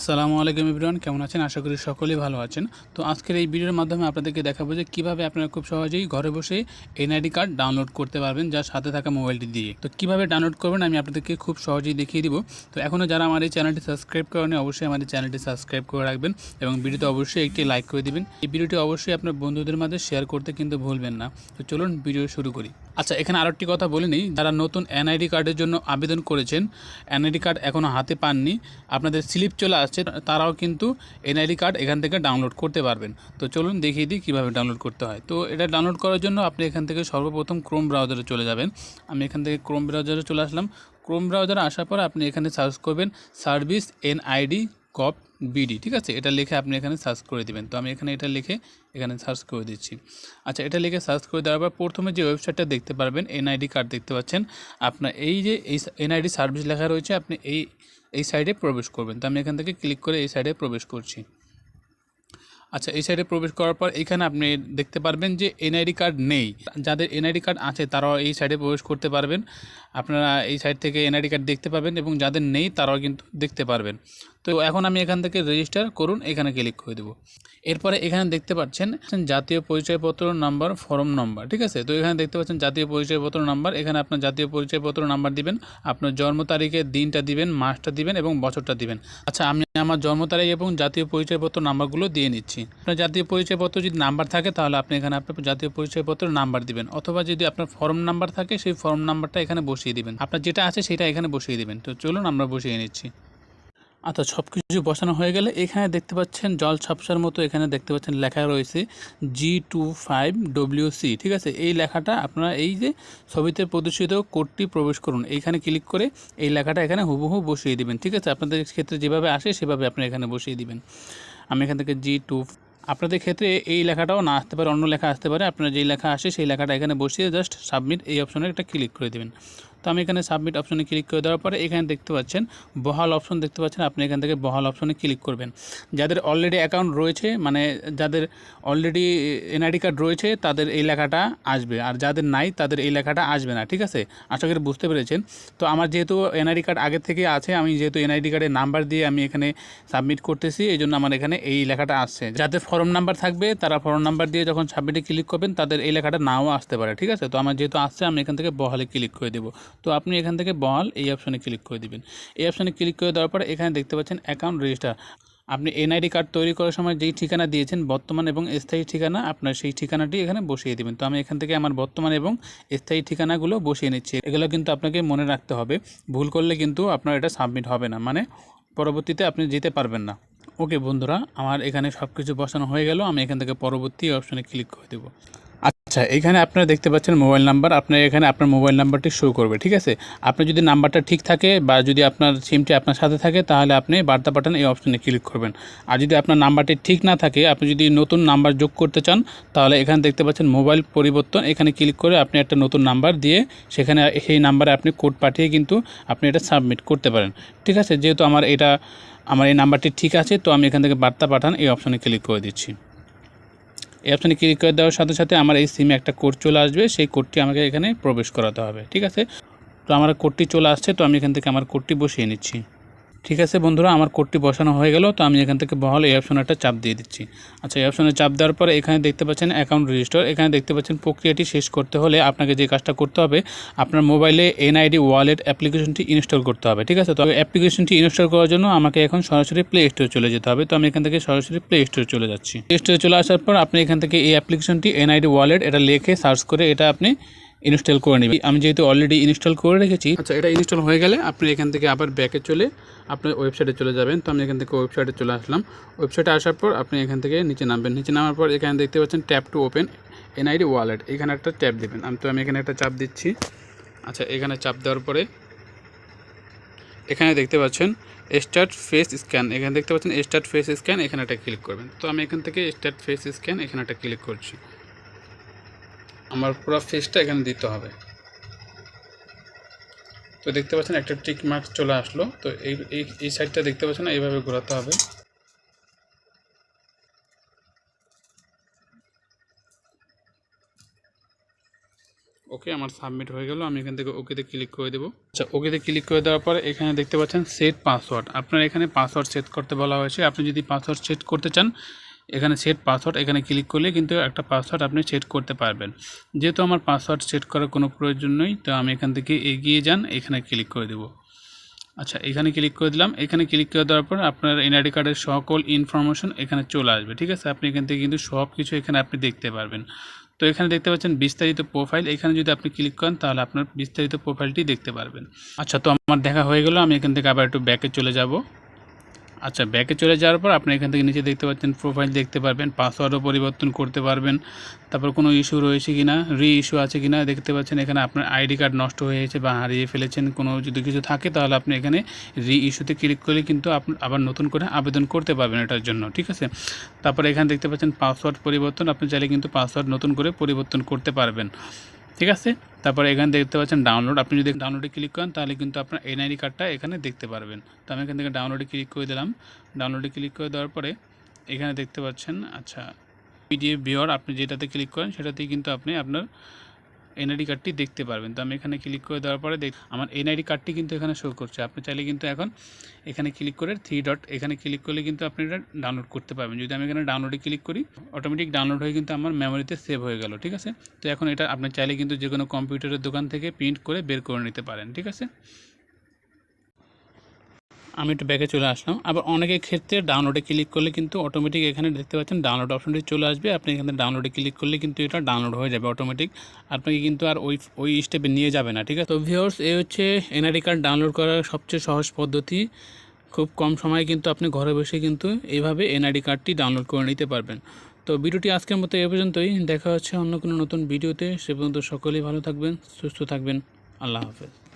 আসসালামু আলাইকুম ইব্রান কেমন আছেন? আশা করি সকলেই ভালো আছেন। তো আজকের এই ভিডিওর মাধ্যমে আপনাদেরকে দেখাবো যে কীভাবে আপনারা খুব সহজেই ঘরে বসে এনআইডি কার্ড ডাউনলোড করতে পারবেন যার সাথে থাকা মোবাইলটি দিয়ে। তো কীভাবে ডাউনলোড করবেন আমি আপনাদেরকে খুব সহজেই দেখিয়ে দিব। তো এখনও যারা আমার এই চ্যানেলটি সাবস্ক্রাইব করেনি অবশ্যই আমাদের চ্যানেলটি সাবস্ক্রাইব করে রাখবেন এবং ভিডিওতে অবশ্যই একটি লাইক করে দিবেন। এই ভিডিওটি অবশ্যই আপনার বন্ধুদের মাঝে শেয়ার করতে কিন্তু ভুলবেন না। তো চলুন ভিডিও শুরু করি। আচ্ছা এখানে আরও আরেকটি কথা বলে নিই। যারা নতুন এনআইডি কার্ডের জন্য আবেদন করেছেন, এনআইডি কার্ড এখনও হাতে পাননি, আপনাদের স্লিপ চলে আসছে, তারাও কিন্তু এনআইডি কার্ড এখান থেকে ডাউনলোড করতে পারবেন। তো চলুন দেখিয়ে দিই কীভাবে ডাউনলোড করতে হয়। তো এটা ডাউনলোড করার জন্য আপনি এখান থেকে সর্বপ্রথম ক্রোম ব্রাউজারে চলে যাবেন। আমি এখান থেকে ক্রোম ব্রাউজারে চলে আসলাম। ক্রোম ব্রাউজারে আসার পর আপনি এখানে সার্চ করবেন সার্ভিস এনআইডি। কপ বিডি ঠিক আছে? এটা লিখে আপনি এখানে সার্চ করে দিবেন। তো আমি এখানে এটা লিখে এখানে সার্চ করে দিচ্ছি। আচ্ছা এটা লিখে সার্চ করে দেওয়ার পর প্রথমে যে ওয়েবসাইটটা দেখতে পারবেন, এনআইডি কার্ড দেখতে পাচ্ছেন। আপনার এই যে এই এনআইডি সার্ভিস লেখা রয়েছে, আপনি এই এই সাইডে প্রবেশ করবেন। তো আমি এখান থেকে ক্লিক করে এই সাইডে প্রবেশ করছি। আচ্ছা এই সাইডে প্রবেশ করার পর এখানে আপনি দেখতে পারবেন যে এনআইডি কার্ড নেই। যাদের এনআইডি কার্ড আছে, তারাও এই সাইডে প্রবেশ করতে পারবেন। আপনারা এই সাইড থেকে এনআইডি কার্ড দেখতে পাবেন এবং যাদের নেই, তারাও কিন্তু দেখতে পারবেন। তো এখন আমি এখান থেকে রেজিস্টার করুন, এখানে ক্লিক করে দেবো। এরপরে এখানে দেখতে পাচ্ছেন, জাতীয় পরিচয়পত্র নাম্বার ফর্ম নাম্বার ঠিক আছে? তো এখানে দেখতে পাচ্ছেন, জাতীয় পরিচয়পত্র নাম্বার এখানে আপনার জাতীয় পরিচয়পত্র নাম্বার দিবেন, আপনার জন্ম তারিখের দিনটা দিবেন, মাসটা দিবেন এবং বছরটা দিবেন। আচ্ছা আমি আমার জন্ম তারিখ এবং জাতীয় পরিচয়পত্র নাম্বারগুলো দিয়ে নিচ্ছি। আপনার জাতীয় পরিচয়পত্র যদি নাম্বার থাকে, তাহলে আপনি এখানে আপনার জাতীয় পরিচয়পত্র নাম্বার দিবেন। অথবা যদি আপনার ফর্ম নাম্বার থাকে, সেই ফর্ম নাম্বারটা এখানে বসিয়ে দিবেন। আপনার যেটা আছে, সেটা এখানে বসিয়ে দিবেন। তো চলুন, আমরা বসিয়ে নিচ্ছি। আচ্ছা সব কিছু বসানো হয়ে গেলে এখানে দেখতে পাচ্ছেন জল ছাপসার মতো এখানে দেখতে পাচ্ছেন লেখা রয়েছে G two five W C ঠিক আছে? এই লেখাটা আপনারা এই যে ছবিতে প্রদর্শিত কোডটি প্রবেশ করুন, এইখানে ক্লিক করে এই লেখাটা এখানে হুবহু বসিয়ে দিবেন, ঠিক আছে? আপনাদের ক্ষেত্রে যেভাবে আসে সেভাবে আপনি এখানে বসিয়ে দিবেন। আমি এখান থেকে জি টু আপনাদের ক্ষেত্রে এই লেখাটাও না আসতে পারে, অন্য লেখা আসতে পারে। আপনার যেই লেখা আসে সেই লেখাটা এখানে বসিয়ে জাস্ট সাবমিট এই অপশনে একটা ক্লিক করে দেবেন। তো আমি এখানে সাবমিট অপশনে ক্লিক করে দেওয়ার পরে এখানে দেখতে পাচ্ছেন, বহাল অপশন দেখতে পাচ্ছেন, আপনি এখান থেকে বহাল অপশনে ক্লিক করবেন। যাদের অলরেডি অ্যাকাউন্ট রয়েছে মানে যাদের অলরেডি এনআইডি কার্ড রয়েছে, তাদের এই লেখাটা আসবে। আর যাদের নাই, তাদের এই লেখাটা আসবে না, ঠিক আছে? আশা করি বুঝতে পেরেছেন। তো আমার যেহেতু এনআইডি কার্ড আগে থেকে আছে, আমি যেহেতু এনআইডি কার্ডের নাম্বার দিয়ে আমি এখানে সাবমিট করতেছি, এই জন্য আমার এখানে এই লেখাটা আসছে। যাদের ফর্ম নাম্বার থাকবে, তারা ফর্ম নাম্বার দিয়ে যখন সাবমিটে ক্লিক করবেন, তাদের এই লেখাটা নাও আসতে পারে, ঠিক আছে? তো আমার যেহেতু আসছে, আমি এখান থেকে বহালে ক্লিক করে দেবো। তো আপনি এখান থেকে বহাল এই অপশানে ক্লিক করে দিবেন। এই অপশানে ক্লিক করে দেওয়ার পর এখানে দেখতে পাচ্ছেন অ্যাকাউন্ট রেজিস্টার আপনি এনআইডি কার্ড তৈরি করার সময় যেই ঠিকানা দিয়েছেন, বর্তমান এবং স্থায়ী ঠিকানা, আপনার সেই ঠিকানাটি এখানে বসিয়ে দেবেন। তো আমি এখান থেকে আমার বর্তমান এবং স্থায়ী ঠিকানাগুলো বসিয়ে নিচ্ছি। এগুলো কিন্তু আপনাকে মনে রাখতে হবে। ভুল করলে কিন্তু আপনার এটা সাবমিট হবে না। মানে পরবর্তীতে আপনি যেতে পারবেন না। ওকে বন্ধুরা, আমার এখানে সব কিছু বসানো হয়ে গেল। আমি এখান থেকে পরবর্তী অপশানে ক্লিক করে দেবো। আচ্ছা এখানে আপনারা দেখতে পাচ্ছেন মোবাইল নাম্বার। আপনার এখানে আপনার মোবাইল নাম্বারটি শো করবে, ঠিক আছে? আপনার যদি নাম্বারটা ঠিক থাকে বা যদি আপনার সিমটি আপনার সাথে থাকে, তাহলে আপনি বার্তা পাঠান এই অপশনে ক্লিক করবেন। আর যদি আপনার নাম্বারটি ঠিক না থাকে, আপনি যদি নতুন নাম্বার যোগ করতে চান, তাহলে এখানে দেখতে পাচ্ছেন মোবাইল পরিবর্তন। এখানে ক্লিক করে আপনি একটা নতুন নাম্বার দিয়ে সেখানে সেই নাম্বারে আপনি কোড পাঠিয়ে কিন্তু আপনি এটা সাবমিট করতে পারেন, ঠিক আছে? যেহেতু আমার এটা, আমার এই নাম্বারটি ঠিক আছে, তো আমি এখান থেকে বার্তা পাঠান এই অপশনে ক্লিক করে দিচ্ছি। এই অপশানে ক্লিক করে দেওয়ার সাথে সাথে আমার এই সিমে একটা কোড চলে আসবে। সেই কোডটি আমাকে এখানে প্রবেশ করাতে হবে, ঠিক আছে? তো আমার কোডটি চলে আসছে, তো আমি এখান থেকে আমার কোডটি বসিয়ে নিচ্ছি। ঠিক আছে বন্ধুরা, আমার কোডটি বসানো হয়ে গেল, তো আমি এখান থেকে বহল এই অপশনে একটা চাপ দিয়ে দিচ্ছি। আচ্ছা এই অপশনে চাপ দেওয়ার পরে এখানে দেখতে পাচ্ছেন অ্যাকাউন্ট রেজিস্টার এখানে দেখতে পাচ্ছেন প্রক্রিয়াটি শেষ করতে হলে আপনাকে যে কাজটা করতে হবে, আপনার মোবাইলে এনআইডি ওয়ালেট অ্যাপ্লিকেশনটি ইনস্টল করতে হবে, ঠিক আছে? তো অ্যাপ্লিকেশনটি ইনস্টল করার জন্য আমাকে এখন সরাসরি প্লে স্টোরে চলে যেতে হবে, তো আমি এখান থেকে সরাসরি প্লে স্টোরে চলে যাচ্ছি। প্লে স্টোরে চলে আসার পর আপনি এখান থেকে এই অ্যাপ্লিকেশনটি এনআইডি ওয়ালেট এটা লেখে সার্চ করে এটা আপনি ইনস্টল করে নেবে। আমি যেহেতু অলরেডি ইনস্টল করে রেখেছি আচ্ছা এটা ইনস্টল হয়ে গেলে আপনি এখান থেকে আবার ব্যাকে চলে আপনার ওয়েবসাইটে চলে যাবেন। তো আমি এখান থেকে ওয়েবসাইটে চলে আসলাম। ওয়েবসাইটে আসার পর আপনি এখান থেকে নিচে নামবেন। নিচে নামার পর এখানে দেখতে পাচ্ছেন tap to open, NID wallet. এখানে একটা ট্যাপ দেবেন। আমি তো আমি এখানে একটা চাপ দিচ্ছি। আচ্ছা এখানে চাপ দেওয়ার পরে এখানে দেখতে পাচ্ছেন স্টার্ট ফেস স্ক্যান এখানে দেখতে পাচ্ছেন স্টার্ট ফেস স্ক্যান এখানে একটা ক্লিক করবেন। তো আমি এখান থেকে স্টার্ট ফেস স্ক্যান এখানে একটা ক্লিক করছি। আমার পুরো ফেসটা এখানে দিতে হবে। তো দেখতে পাচ্ছেন একটা টিক মার্ক চলে আসলো। তো এই এই সাইডটা দেখতে পাচ্ছেন এইভাবে ঘোরাতে হবে। ওকে, আমার সাবমিট হয়ে গেল। আমি এখান থেকে ওকেতে ক্লিক করে দেবো। আচ্ছা ওকেতে ক্লিক করে দেওয়ার পরে এখানে দেখতে পাচ্ছেন সেট পাসওয়ার্ড আপনার এখানে পাসওয়ার্ড সেট করতে বলা হয়েছে। আপনি যদি পাসওয়ার্ড সেট করতে চান এখানে সেট পাসওয়ার্ড এখানে ক্লিক করলে কিন্তু একটা পাসওয়ার্ড আপনি সেট করতে পারবেন। যেহেতু আমার পাসওয়ার্ড সেট করার কোনো প্রয়োজন নেই, তো আমি এখান থেকে এগিয়ে যান, এখানে ক্লিক করে দেবো। আচ্ছা এখানে ক্লিক করে দিলাম। এখানে ক্লিক করে দেওয়ার পর আপনার এনআইডি কার্ডের সকল ইনফরমেশন এখানে চলে আসবে, ঠিক আছে? আপনি এখান থেকে কিন্তু সব কিছু এখানে আপনি দেখতে পারবেন। তো এখানে দেখতে পাচ্ছেন বিস্তারিত প্রোফাইল এখানে যদি আপনি ক্লিক করেন, তাহলে আপনার বিস্তারিত প্রোফাইলটি দেখতে পারবেন। আচ্ছা তো আমার দেখা হয়ে গেল। আমি এখান থেকে আবার একটু ব্যাকে চলে যাব। আচ্ছা ব্যাকে চলে যাওয়ার পর আপনি এখান থেকে নিচে দেখতে পাচ্ছেন প্রোফাইল দেখতে পারবেন পাসওয়ার্ডও পরিবর্তন করতে পারবেন। তারপর কোনো ইস্যু রয়েছে কি না রি ইস্যু আছে কি না দেখতে পাচ্ছেন, এখানে আপনার আইডি কার্ড নষ্ট হয়ে গেছে বা হারিয়ে ফেলেছেন, কোনো যদি কিছু থাকে তাহলে আপনি এখানে রি ইস্যুতে ক্লিক করলে কিন্তু আবার নতুন করে আবেদন করতে পারবেন এটার জন্য, ঠিক আছে? তারপরে এখানে দেখতে পাচ্ছেন পাসওয়ার্ড পরিবর্তন, আপনি চাইলে কিন্তু পাসওয়ার্ড নতুন করে পরিবর্তন করতে পারবেন। ঠিক আছে? তারপরে এখানে দেখতে পাচ্ছেন ডাউনলোড আপনি যদি ডাউনলোডে ক্লিক করেন, তাহলে কিন্তু আপনার এনআইডি কার্ডটা এখানে দেখতে পারবেন। তো আমি এখান থেকে ডাউনলোডে ক্লিক করে দিলাম। ডাউনলোডে ক্লিক করে দেওয়ার পরে এখানে দেখতে পাচ্ছেন আচ্ছা পিডিএফ বিওর আপনি যেটাতে ক্লিক করেন, সেটাতেই কিন্তু আপনি আপনার এনআইডি কার্ডটি দেখতে পারবেন। তো আমি এখানে ক্লিক করে দেওয়ার পরে দেখ আমার এনআইডি কার্ডটি কিন্তু এখানে শো করছে। আপনি চাইলে কিন্তু এখন এখানে ক্লিক করে থ্রি ডট এখানে ক্লিক করলে কিন্তু আপনি এটা ডাউনলোড করতে পারবেন। যদি আমি এখানে ডাউনলোডে ক্লিক করি অটোমেটিক ডাউনলোড হয়ে কিন্তু আমার মেমোরিতে সেভ হয়ে গেল, ঠিক আছে? তো এখন এটা আপনি চাইলে কিন্তু যে কোনো কম্পিউটারের দোকান থেকে প্রিন্ট করে বের করে নিতে পারেন, ঠিক আছে? আমি একটু ব্যাকে চলে আসলাম। আবার অনেকের ক্ষেত্রে ডাউনলোডে ক্লিক করলে কিন্তু অটোমেটিক এখানে দেখতে পাচ্ছেন ডাউনলোড অপশনটি চলে আসবে। আপনি এখানে ডাউনলোডে ক্লিক করলে কিন্তু এটা ডাউনলোড হয়ে যাবে অটোমেটিক আপনাকে কিন্তু আর ওই ওই স্টেপে নিয়ে যাবে না, ঠিক আছে? তো ভিওর্স এই হচ্ছে এনআইডি কার্ড ডাউনলোড করার সবচেয়ে সহজ পদ্ধতি। খুব কম সময়ে কিন্তু আপনি ঘরে বসে কিন্তু এইভাবে এনআইডি কার্ডটি ডাউনলোড করে নিতে পারবেন। তো ভিডিওটি আজকের মতো এ পর্যন্তই। দেখা হচ্ছে অন্য কোনো নতুন ভিডিওতে। সে পর্যন্ত সকলেই ভালো থাকবেন, সুস্থ থাকবেন। আল্লাহ হাফেজ।